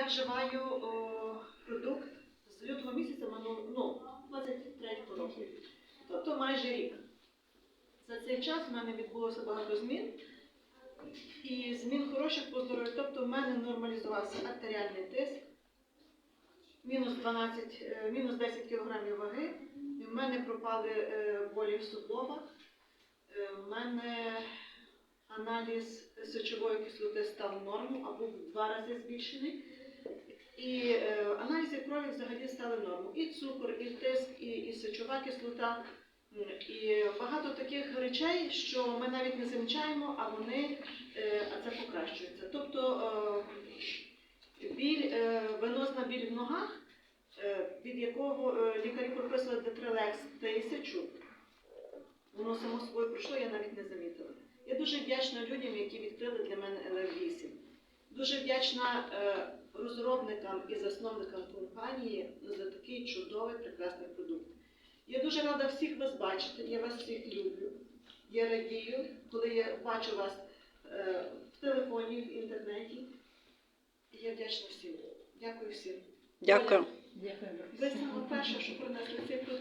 я вживаю о, продукт з лютого місяця ну, 23 року. Тобто майже рік. За цей час в мене відбулося багато змін. І змін хороших по здоров'ю. Тобто в мене нормалізувався артеріальний тиск, мінус 12, е, мінус 10 кг ваги. І в мене пропали е, болі в суглобах. Е, В мене аналіз сечової кислоти став норму або в два рази збільшений. І е, аналізи крові взагалі стали норму. І цукор, і тиск, і, і сечова кислота. І багато таких речей, що ми навіть не замічаємо, а вони е, а це покращується. Тобто е, біль, е, венозна біль в ногах, е, від якого е, лікарі прописували детрилекс сечу. Воно само собою пройшло, я навіть не замітила. Я дуже вдячна людям, які відкрили для мене ЛР8. Дуже вдячна е, розробникам і засновникам компанії за такий чудовий, прекрасний продукт. Я дуже рада всіх вас бачити, я вас всіх люблю. Я радію, коли я бачу вас е, в телефоні, в інтернеті. І я вдячна всім. Дякую всім. Дякую. Дякую. Ви саме перше, що принесли цей продукт.